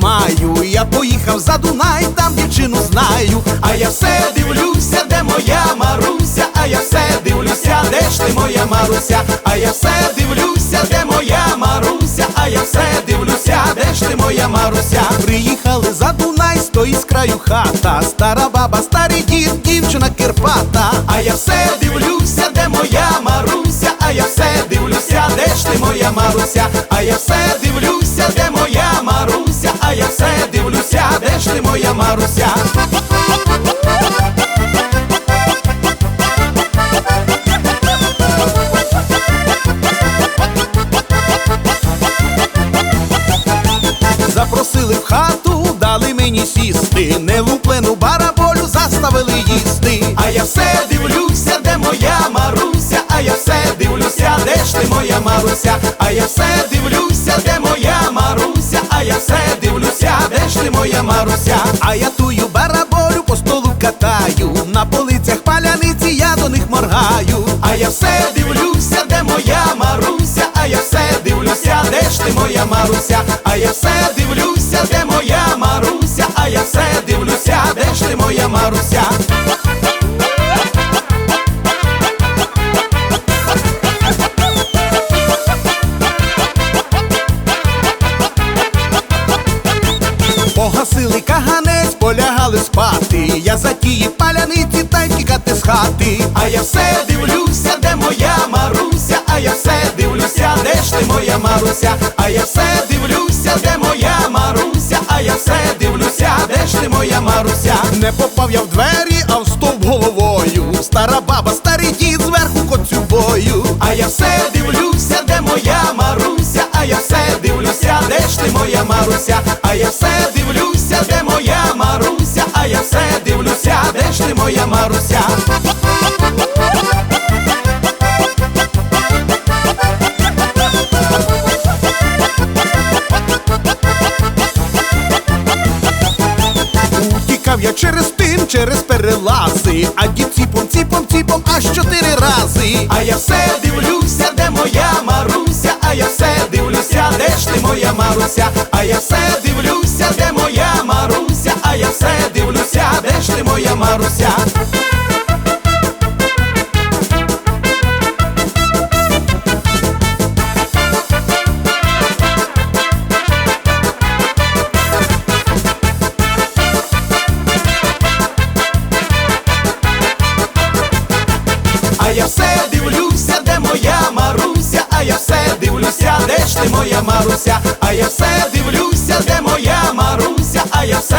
маю. Я поїхав за Дунай, там дівчину знаю. А я все дивлюся, де моя Маруся, а я все дивлюся, де ж ти моя Маруся, а я все дивлюся, де моя Маруся, а я все дивлюся, де ж ти моя Маруся. Приїхали за Дунай, стоїть з краю хата, стара баба, старий дід, дівчина кирпата. А я все дивлюся, де моя Маруся, а я все дивлюся, де ж ти моя Маруся, а я все дивлюся, Запросили в хату, дали мені сісти, невуплену бараболю заставили їсти. А я все дивлюся, де моя Маруся, а я все дивлюся, де ж ти моя Маруся, а я все дивлюся, де моя Маруся, а я все дивлюся, де ж ти моя Маруся, а я тую бараболю по столу катаю, на полицях паляниці я до них моргаю. А я все дивлюся, де моя Маруся, а я все дивлюся, де ж ти моя Маруся, а я все Маруся. Погасили каганець, полягали спати. Я за тії паляниці та й тікати з хати. А я все дивлюся, де моя Маруся, а я все дивлюся, де ж ти моя Маруся, а я все дивлюся, де моя Не я в двері, а в стовп головою. Стара баба, старий дід зверху коцюбою. А я все дивлюся, де моя Маруся, а я все дивлюся, де ж ти моя Маруся, а я все дивлюся, де моя Маруся, а я все дивлюся, де ж ти моя Маруся. Утікав я через тин, через перелази, а дід ціпом, ціпом, ціпом аж чотири рази. А я все дивлюся, де моя Маруся, а я все дивлюся, де ж ти моя Маруся, а я все Маруся, моя Маруся, а я все дивлюся, де моя Маруся, а я все